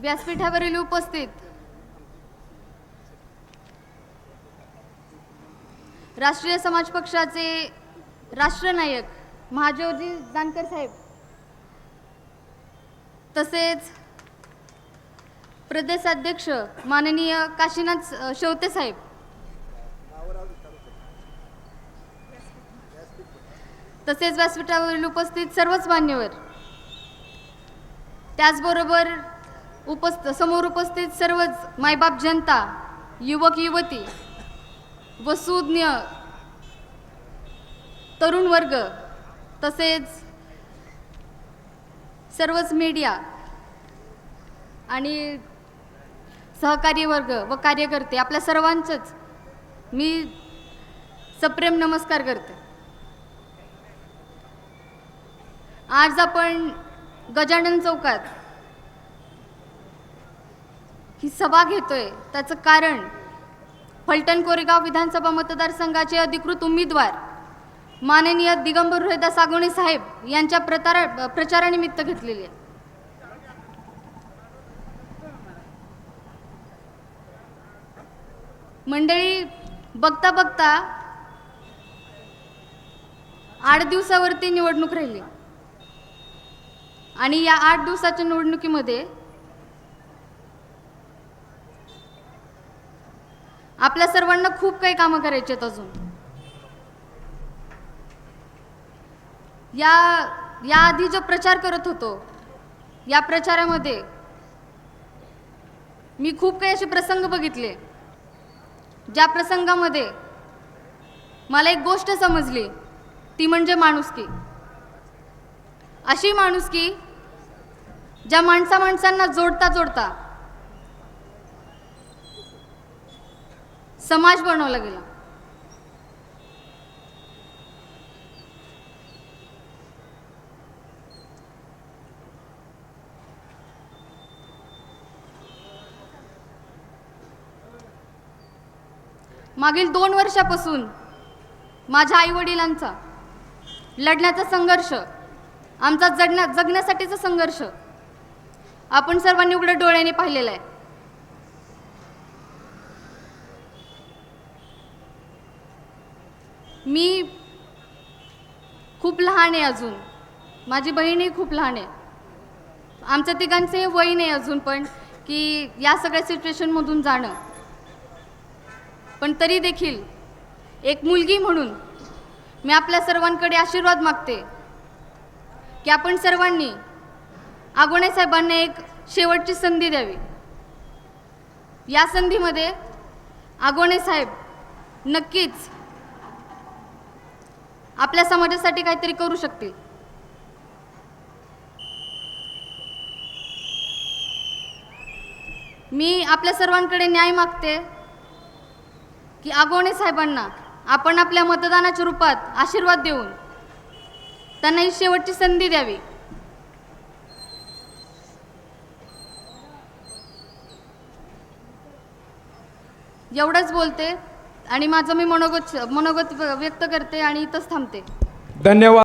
व्यासपीठावरील उपस्थित राष्ट्रीय समाज पक्षाचे राष्ट्रनायक महाजोजी जानकर साहेब तसेच प्रदेशाध्यक्ष माननीय काशीनाथ शेवते साहेब. तसेच व्यासपीठावरील उपस्थित सर्वच मान्यवर. त्याचबरोबर उपस्थ समोर उपस्थित सर्वच मायबाप जनता युवक युवती व सुज्ञ तरुण वर्ग तसेच सर्वच मीडिया आणि सहकारी वर्ग व कार्यकर्ते आपल्या सर्वांचंच मी सप्रेम नमस्कार करते. आज आपण गजानन चौकात ही सभा घेतोय. त्याचं कारण फलटण कोरेगाव विधानसभा मतदारसंघाचे अधिकृत उमेदवार माननीय दिगंबर रोहिदास आगोणे साहेब यांच्या प्रतारा प्रचारानिमित्त घेतलेली आहे मंडळी बघता बघता आठ दिवसावरती निवडणूक राहिली. आणि या आठ दिवसाच्या निवडणुकीमध्ये आपल्या सर्वांना खूप काही कामं करायची आहेत अजून. या या आधी जो प्रचार करत होतो या प्रचारामध्ये मी खूप काही असे प्रसंग बघितले. ज्या प्रसंगामध्ये मला एक गोष्ट समजली ती म्हणजे माणुसकी. अशी माणुसकी ज्या माणसा माणसांना जोडता जोडता समाज बनवला गेला. मागील दोन वर्षापासून माझ्या आईवडिलांचा लढण्याचा संघर्ष आमचा जगण्या जगण्यासाठीचा संघर्ष आपण सर्वांनी उघड्या डोळ्याने पाहिलेला आहे. मी खूप लहान आहे अजून. माझी बहीणही खूप लहान आहे. आमच्या तिघांचे वय नाही अजून पण की या सगळ्या सिच्युएशनमधून जाणं. पण तरी देखील एक मुलगी म्हणून मी आपल्या सर्वांकडे आशीर्वाद मागते. की आपण सर्वांनी आगोणे साहेबांना एक शेवटची संधी द्यावी. या संधीमध्ये आगोणे साहेब नक्कीच आपल्या समाजासाठी काहीतरी करू शकतील. मी आपल्या सर्वांकडे न्याय मागते की आगोणे साहेबांना आपण आपल्या मतदानाच्या रूपात आशीर्वाद देऊन त्यांना ही शेवटची संधी द्यावी. एवढंच बोलते. आणि माझं मी मनोगत मनोगत व्यक्त करते आणि इथंच थांबते. धन्यवाद.